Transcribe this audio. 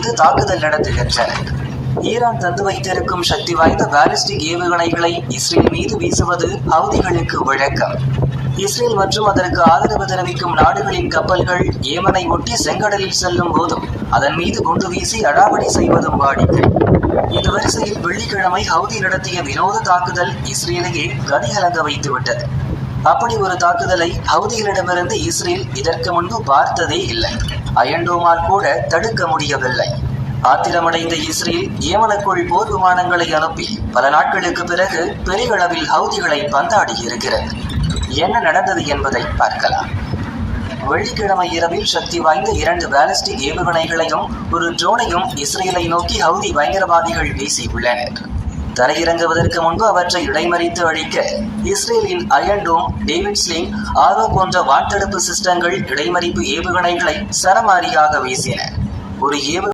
மீது தாக்குதல் நடத்துகின்றன ஈரான் தந்து வைத்திருக்கும் சக்தி வாய்ந்த பாலிஸ்டிக் ஏவுகணைகளை இஸ்ரேல் மீது வீசுவது ஹவுதிகளுக்கு வழக்கம். இஸ்ரேல் மற்றும் அதற்கு ஆதரவு தெரிவிக்கும் நாடுகளின் கப்பல்கள் ஏமனை ஒட்டி செங்கடலில் செல்லும் போதும் அதன் மீது குண்டு வீசி அடாவடி செய்வதும் வாடிக்கை. இந்த வரிசையில் வெள்ளிக்கிழமை ஹவுதி நடத்திய வினோத தாக்குதல் இஸ்ரேலையே கதிகலங்க வைத்துவிட்டது. அப்படி ஒரு தாக்குதலை ஹவுதிகளிடமிருந்து இஸ்ரேல் இதற்கு முன்பு பார்த்ததே இல்லை. அயன்டோமால் கூட தடுக்க முடியவில்லை. ஆத்திரமடைந்த இஸ்ரேல் ஏமனுக்குள் போர் விமானங்களை அனுப்பி பல நாட்களுக்கு பிறகு பெரிய அளவில் ஹவுதிகளை பந்தாடி இருக்கிறது என்ன நடந்தது என்பதை பார்க்கலாம். வெள்ளிக்கிழமை இரவில் சக்தி வாய்ந்த இரண்டு பாலிஸ்டிக் ஏவுகணைகளையும் ஒரு ட்ரோனையும் இஸ்ரேலை நோக்கி ஹவுதி பயங்கரவாதிகள் வீசியுள்ளனர். தரையிறங்குவதற்கு முன்பு அவற்றை இடைமறித்து அழிக்க இஸ்ரேலின் அயன்டோம் டேவிட் ஸ்லிங் ஆரோ போன்ற வான்தடுப்பு சிஸ்டங்கள் இடைமறிப்பு ஏவுகணைகளை சரமாரியாக வீசின. ஒரு ஏவு